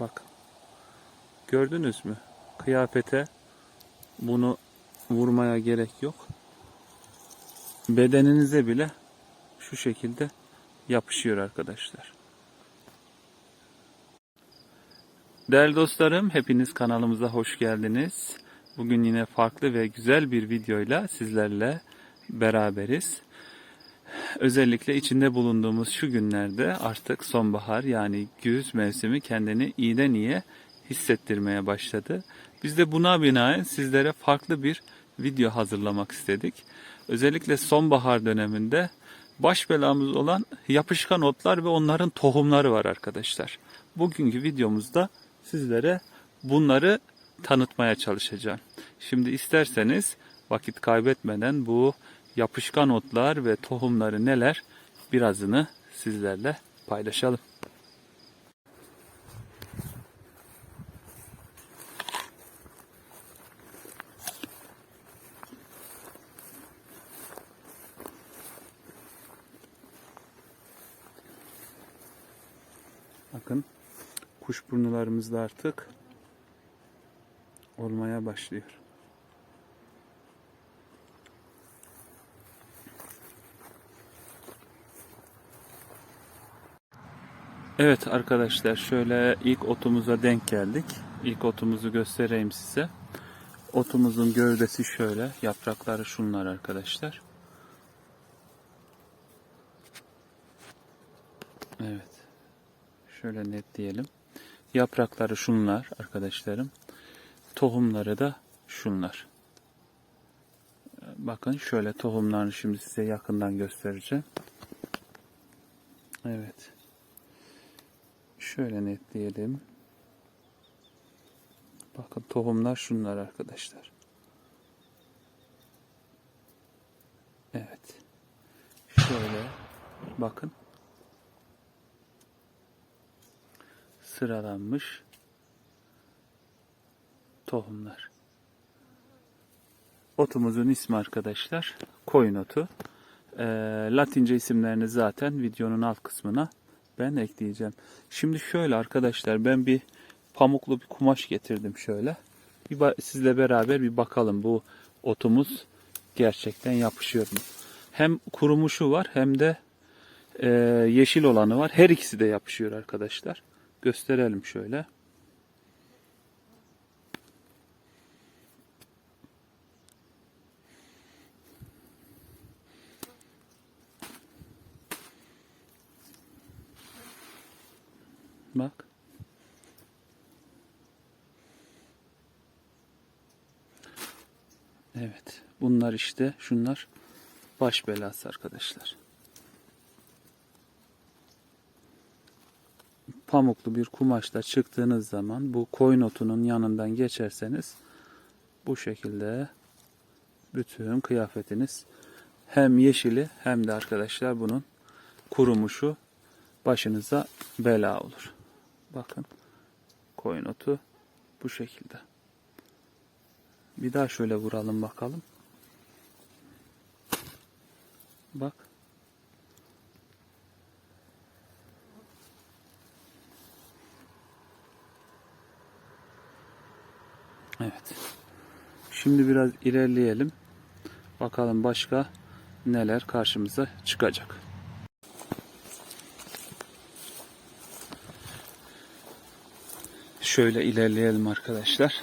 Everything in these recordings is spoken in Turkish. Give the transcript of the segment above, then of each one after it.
Bakın. Gördünüz mü? Kıyafete bunu vurmaya gerek yok. Bedeninize bile şu şekilde yapışıyor arkadaşlar. Değerli dostlarım, hepiniz kanalımıza hoş geldiniz. Bugün yine farklı ve güzel bir videoyla sizlerle beraberiz. Özellikle içinde bulunduğumuz şu günlerde artık sonbahar yani güz mevsimi kendini iyiden iyiye hissettirmeye başladı. Biz de buna binaen sizlere farklı bir video hazırlamak istedik. Özellikle sonbahar döneminde baş belamız olan yapışkan otlar ve onların tohumları var arkadaşlar. Bugünkü videomuzda sizlere bunları tanıtmaya çalışacağım. Şimdi isterseniz vakit kaybetmeden bu yapışkan otlar ve tohumları neler birazını sizlerle paylaşalım. Bakın kuşburnularımız da artık olmaya başlıyor. Evet arkadaşlar şöyle ilk otumuza denk geldik. İlk otumuzu göstereyim size. Otumuzun gövdesi şöyle. Yaprakları şunlar arkadaşlar. Evet. Şöyle netleyelim. Yaprakları şunlar arkadaşlarım. Tohumları da şunlar. Bakın şöyle tohumlarını şimdi size yakından göstereceğim. Evet. Şöyle netleyelim. Bakın tohumlar şunlar arkadaşlar. Evet. Şöyle bakın. Sıralanmış tohumlar. Otumuzun ismi arkadaşlar koyun otu. Ee, Latince isimlerini zaten videonun alt kısmına ben ekleyeceğim. Şimdi şöyle arkadaşlar ben bir pamuklu bir kumaş getirdim şöyle. Bir sizle beraber bir bakalım bu otumuz gerçekten yapışıyor mu? Hem kurumuşu var hem de e, yeşil olanı var. Her ikisi de yapışıyor arkadaşlar. Gösterelim şöyle. Bak. Evet. Bunlar işte şunlar baş belası arkadaşlar. Pamuklu bir kumaşla çıktığınız zaman bu koyun otunun yanından geçerseniz bu şekilde bütün kıyafetiniz hem yeşili hem de arkadaşlar bunun kurumuşu başınıza bela olur. Bakın koyun otu bu şekilde. Bir daha şöyle vuralım bakalım. Bak. Evet. Şimdi biraz ilerleyelim. Bakalım başka neler karşımıza çıkacak. Şöyle ilerleyelim arkadaşlar.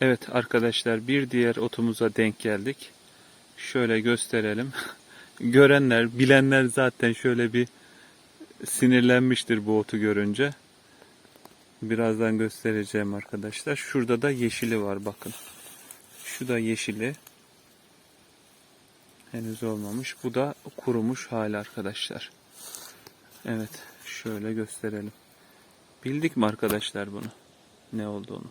Evet arkadaşlar bir diğer otumuza denk geldik. Şöyle gösterelim. Görenler, bilenler zaten şöyle bir sinirlenmiştir bu otu görünce. Birazdan göstereceğim arkadaşlar. Şurada da yeşili var bakın. Şu da yeşili. Henüz olmamış. Bu da kurumuş hali arkadaşlar. Evet. Şöyle gösterelim. Bildik mi arkadaşlar bunu? Ne olduğunu.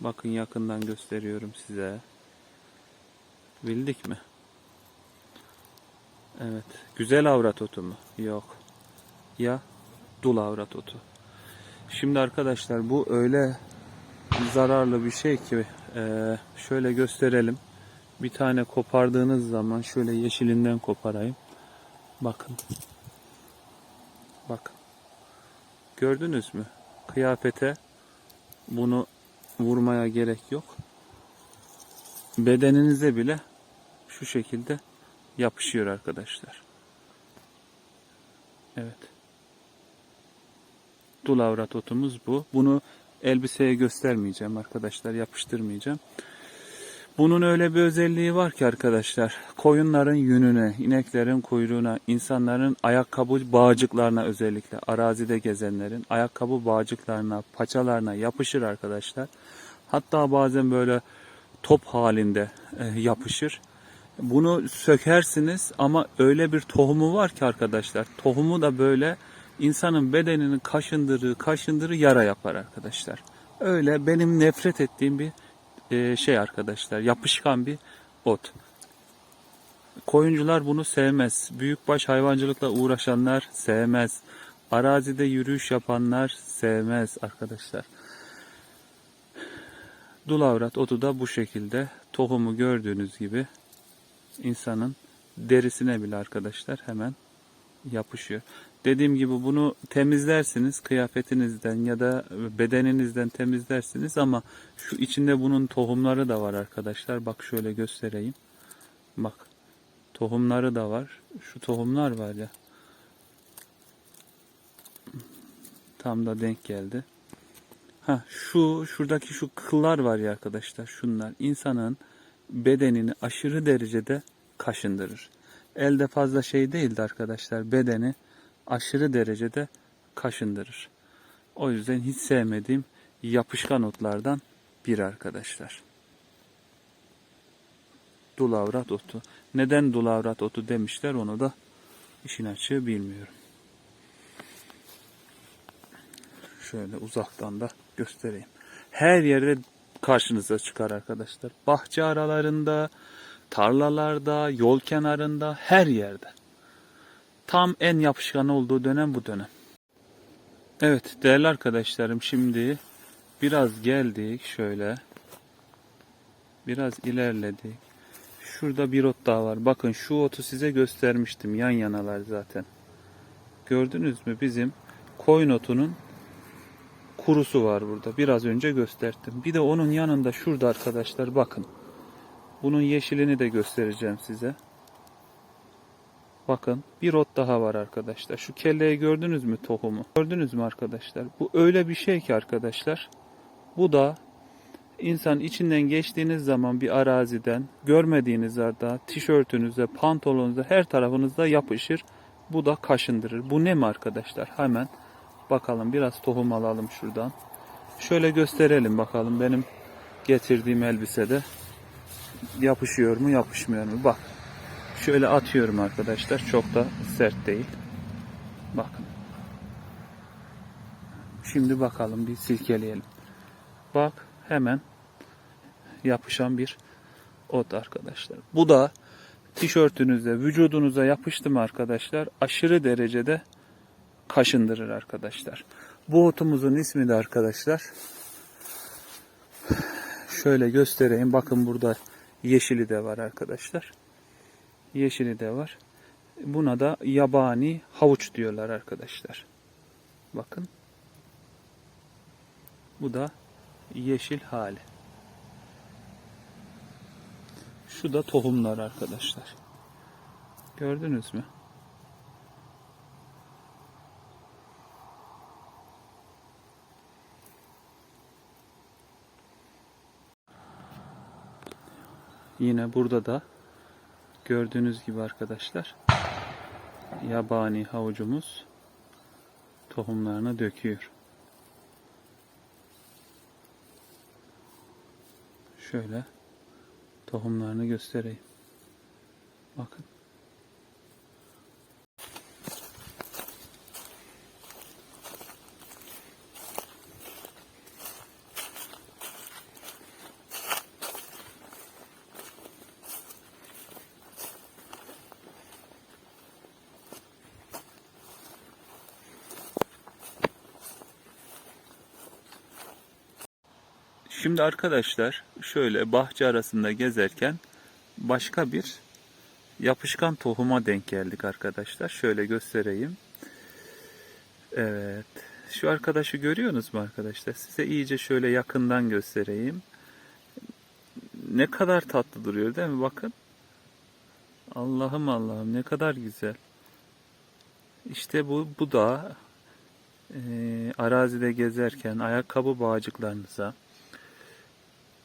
Bakın yakından gösteriyorum size. Bildik mi? Evet. Güzel avrat otu mu? Yok. Ya dul avrat otu. Şimdi arkadaşlar bu öyle zararlı bir şey ki e, şöyle gösterelim. Bir tane kopardığınız zaman şöyle yeşilinden koparayım. Bakın. Bakın. Gördünüz mü? Kıyafete bunu vurmaya gerek yok. Bedeninize bile şu şekilde yapışıyor arkadaşlar. Evet. Dul avrat otumuz bu. Bunu elbiseye göstermeyeceğim arkadaşlar. Yapıştırmayacağım. Bunun öyle bir özelliği var ki arkadaşlar. Koyunların yününe, ineklerin kuyruğuna, insanların ayakkabı bağcıklarına özellikle arazide gezenlerin ayakkabı bağcıklarına, paçalarına yapışır arkadaşlar. Hatta bazen böyle top halinde e, yapışır. Bunu sökersiniz ama öyle bir tohumu var ki arkadaşlar. Tohumu da böyle insanın bedenini kaşındırır, kaşındırır yara yapar arkadaşlar. Öyle benim nefret ettiğim bir e, şey arkadaşlar. Yapışkan bir ot. Koyuncular bunu sevmez. Büyükbaş hayvancılıkla uğraşanlar sevmez. Arazide yürüyüş yapanlar sevmez arkadaşlar. Dul avrat otu da bu şekilde tohumu gördüğünüz gibi insanın derisine bile arkadaşlar hemen yapışıyor. Dediğim gibi bunu temizlersiniz kıyafetinizden ya da bedeninizden temizlersiniz ama şu içinde bunun tohumları da var arkadaşlar. Bak şöyle göstereyim. Bak tohumları da var. Şu tohumlar var ya. Tam da denk geldi. Ha şu şuradaki şu kıllar var ya arkadaşlar. Şunlar insanın bedenini aşırı derecede kaşındırır. Elde fazla şey değildi arkadaşlar. Bedeni aşırı derecede kaşındırır. O yüzden hiç sevmediğim yapışkan otlardan bir arkadaşlar. Dulavrat otu. Neden dulavrat otu demişler onu da işin açığı bilmiyorum. Şöyle uzaktan da göstereyim. Her yerde karşınıza çıkar arkadaşlar. Bahçe aralarında, tarlalarda, yol kenarında, her yerde. Tam en yapışkan olduğu dönem bu dönem. Evet değerli arkadaşlarım şimdi biraz geldik şöyle. Biraz ilerledik. Şurada bir ot daha var. Bakın şu otu size göstermiştim. Yan yanalar zaten. Gördünüz mü bizim koyun otunun kurusu var burada. Biraz önce gösterdim. Bir de onun yanında şurada arkadaşlar bakın. Bunun yeşilini de göstereceğim size. Bakın bir ot daha var arkadaşlar. Şu kelleyi gördünüz mü tohumu? Gördünüz mü arkadaşlar? Bu öyle bir şey ki arkadaşlar. Bu da insan içinden geçtiğiniz zaman bir araziden görmediğiniz yerde tişörtünüze, pantolonunuza her tarafınızda yapışır. Bu da kaşındırır. Bu ne mi arkadaşlar? Hemen bakalım biraz tohum alalım şuradan. Şöyle gösterelim bakalım benim getirdiğim elbisede yapışıyor mu yapışmıyor mu? Bak Şöyle atıyorum arkadaşlar. Çok da sert değil. Bakın. Şimdi bakalım bir silkeleyelim. Bak hemen yapışan bir ot arkadaşlar. Bu da tişörtünüze, vücudunuza yapıştı mı arkadaşlar? Aşırı derecede kaşındırır arkadaşlar. Bu otumuzun ismi de arkadaşlar şöyle göstereyim. Bakın burada yeşili de var arkadaşlar. Yeşili de var. Buna da yabani havuç diyorlar arkadaşlar. Bakın. Bu da yeşil hali. Şu da tohumlar arkadaşlar. Gördünüz mü? Yine burada da Gördüğünüz gibi arkadaşlar yabani havucumuz tohumlarını döküyor. Şöyle tohumlarını göstereyim. Bakın. Şimdi arkadaşlar şöyle bahçe arasında gezerken başka bir yapışkan tohuma denk geldik arkadaşlar. Şöyle göstereyim. Evet. Şu arkadaşı görüyorsunuz mu arkadaşlar? Size iyice şöyle yakından göstereyim. Ne kadar tatlı duruyor değil mi? Bakın. Allah'ım Allah'ım ne kadar güzel. İşte bu, bu da e, arazide gezerken ayakkabı bağcıklarınıza,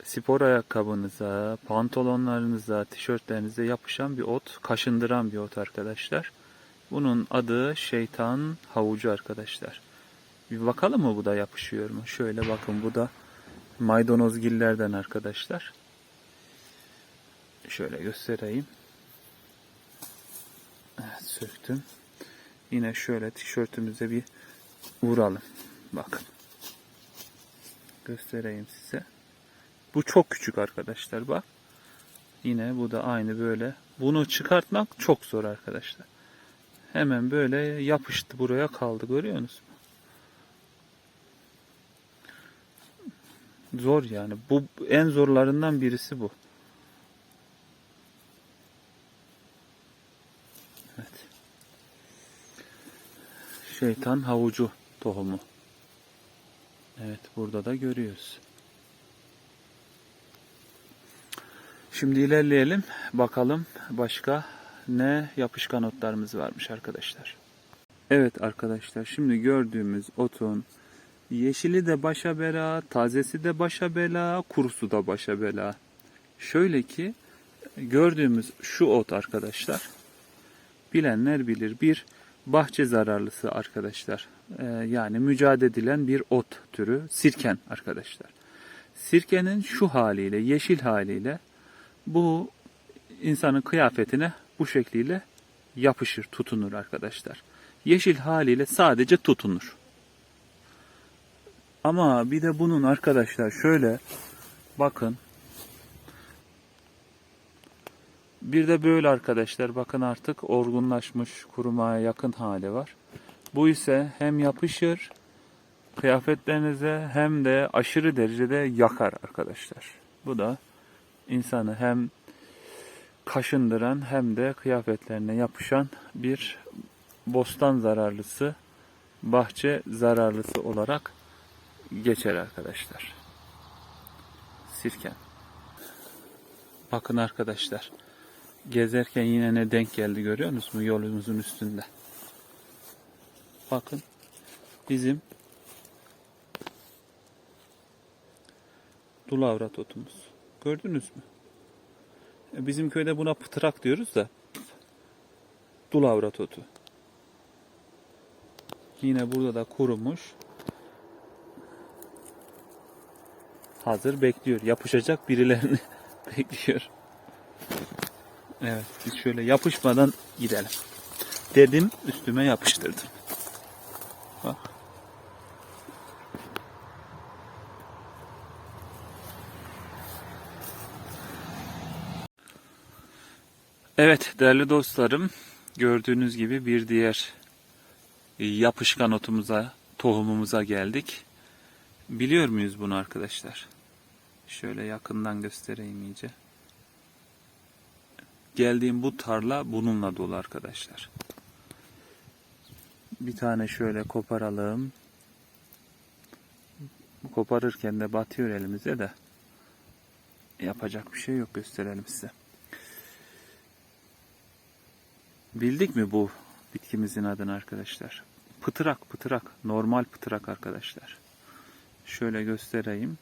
spor ayakkabınıza, pantolonlarınıza, tişörtlerinize yapışan bir ot, kaşındıran bir ot arkadaşlar. Bunun adı şeytan havucu arkadaşlar. Bir bakalım mı bu da yapışıyor mu? Şöyle bakın bu da maydanozgillerden arkadaşlar. Şöyle göstereyim. Evet söktüm. Yine şöyle tişörtümüze bir vuralım. Bakın. Göstereyim size. Bu çok küçük arkadaşlar bak. Yine bu da aynı böyle. Bunu çıkartmak çok zor arkadaşlar. Hemen böyle yapıştı buraya kaldı görüyor musunuz? Zor yani. Bu en zorlarından birisi bu. Evet. Şeytan havucu tohumu. Evet burada da görüyoruz. Şimdi ilerleyelim. Bakalım başka ne yapışkan otlarımız varmış arkadaşlar. Evet arkadaşlar şimdi gördüğümüz otun yeşili de başa bela, tazesi de başa bela, kurusu da başa bela. Şöyle ki gördüğümüz şu ot arkadaşlar bilenler bilir. Bir bahçe zararlısı arkadaşlar. Ee, yani mücadele edilen bir ot türü sirken arkadaşlar. Sirkenin şu haliyle, yeşil haliyle bu insanın kıyafetine bu şekliyle yapışır, tutunur arkadaşlar. Yeşil haliyle sadece tutunur. Ama bir de bunun arkadaşlar şöyle bakın. Bir de böyle arkadaşlar bakın artık orgunlaşmış kurumaya yakın hali var. Bu ise hem yapışır kıyafetlerinize hem de aşırı derecede yakar arkadaşlar. Bu da insanı hem kaşındıran hem de kıyafetlerine yapışan bir bostan zararlısı, bahçe zararlısı olarak geçer arkadaşlar. Sirken. Bakın arkadaşlar. Gezerken yine ne denk geldi görüyor musunuz yolumuzun üstünde. Bakın bizim dulavrat otumuz. Gördünüz mü? E, Bizim köyde buna pıtırak diyoruz da dulavrat otu. Yine burada da kurumuş. Hazır bekliyor. Yapışacak birilerini bekliyor. Evet biz şöyle yapışmadan gidelim. Dedim üstüme yapıştırdım. Bak. Evet değerli dostlarım gördüğünüz gibi bir diğer yapışkan otumuza tohumumuza geldik. Biliyor muyuz bunu arkadaşlar? Şöyle yakından göstereyim iyice. Geldiğim bu tarla bununla dolu arkadaşlar. Bir tane şöyle koparalım. Koparırken de batıyor elimize de. Yapacak bir şey yok gösterelim size. Bildik mi bu bitkimizin adını arkadaşlar? Pıtırak pıtırak. Normal pıtırak arkadaşlar. Şöyle göstereyim.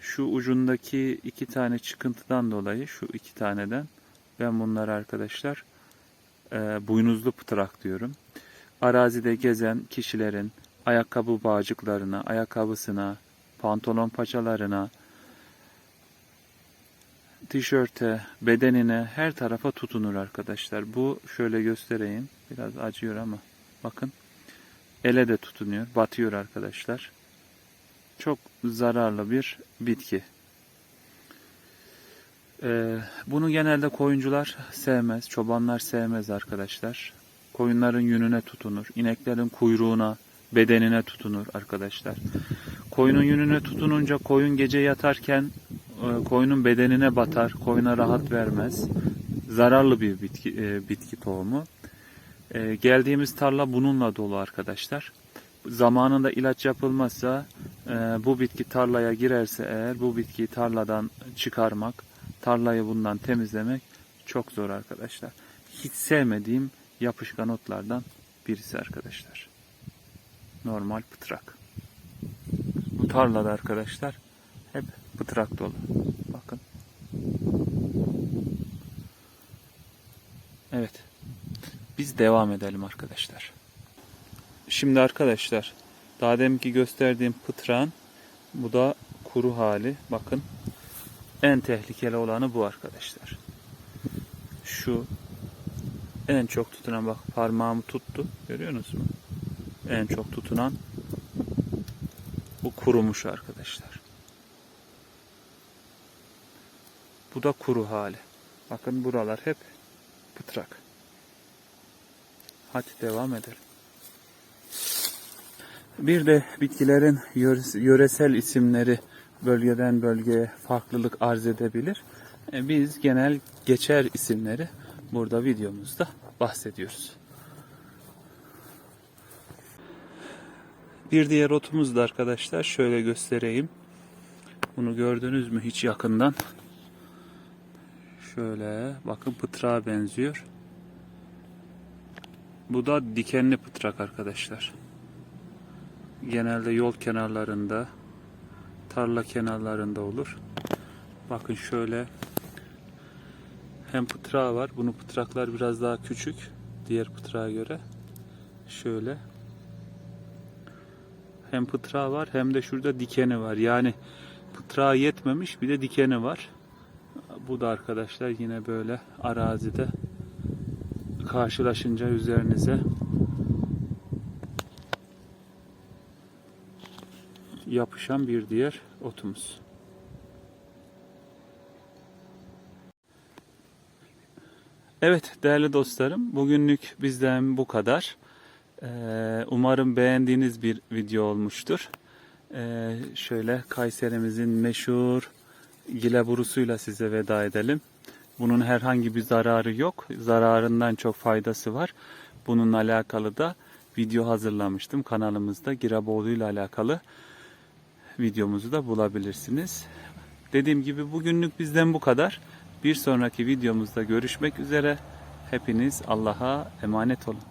Şu ucundaki iki tane çıkıntıdan dolayı şu iki taneden ben bunları arkadaşlar e, buynuzlu pıtırak diyorum. Arazide gezen kişilerin ayakkabı bağcıklarına, ayakkabısına, pantolon paçalarına, tişörte, bedenine, her tarafa tutunur arkadaşlar. Bu şöyle göstereyim. Biraz acıyor ama bakın. Ele de tutunuyor. Batıyor arkadaşlar. Çok zararlı bir bitki. Ee, bunu genelde koyuncular sevmez. Çobanlar sevmez arkadaşlar. Koyunların yününe tutunur. ineklerin kuyruğuna, bedenine tutunur arkadaşlar. koyunun yününe tutununca koyun gece yatarken koyunun bedenine batar, koyuna rahat vermez. Zararlı bir bitki, e, bitki tohumu. E, geldiğimiz tarla bununla dolu arkadaşlar. Zamanında ilaç yapılmazsa e, bu bitki tarlaya girerse eğer bu bitkiyi tarladan çıkarmak, tarlayı bundan temizlemek çok zor arkadaşlar. Hiç sevmediğim yapışkan otlardan birisi arkadaşlar. Normal pıtrak. Bu tarlada arkadaşlar hep pıtrak dolu. Bakın. Evet. Biz devam edelim arkadaşlar. Şimdi arkadaşlar daha deminki gösterdiğim pıtrağın bu da kuru hali. Bakın en tehlikeli olanı bu arkadaşlar. Şu en çok tutunan bak parmağımı tuttu. Görüyorsunuz mu? En çok tutunan bu kurumuş arkadaşlar. Bu da kuru hali. Bakın buralar hep pıtrak. Hadi devam edelim. Bir de bitkilerin yöres- yöresel isimleri bölgeden bölgeye farklılık arz edebilir. E, Biz genel geçer isimleri burada videomuzda bahsediyoruz. Bir diğer otumuz da arkadaşlar şöyle göstereyim. Bunu gördünüz mü hiç yakından? Şöyle bakın pıtrağa benziyor. Bu da dikenli pıtrak arkadaşlar. Genelde yol kenarlarında, tarla kenarlarında olur. Bakın şöyle hem pıtrağı var. Bunu pıtraklar biraz daha küçük diğer pıtrağa göre. Şöyle hem pıtrağı var hem de şurada dikeni var. Yani pıtrağı yetmemiş bir de dikeni var. Bu da arkadaşlar yine böyle arazide karşılaşınca üzerinize yapışan bir diğer otumuz. Evet değerli dostlarım bugünlük bizden bu kadar. Ee, umarım beğendiğiniz bir video olmuştur. Ee, şöyle Kayserimizin meşhur gileburusuyla size veda edelim. Bunun herhangi bir zararı yok. Zararından çok faydası var. Bununla alakalı da video hazırlamıştım kanalımızda. Giraboğlu ile alakalı videomuzu da bulabilirsiniz. Dediğim gibi bugünlük bizden bu kadar. Bir sonraki videomuzda görüşmek üzere. Hepiniz Allah'a emanet olun.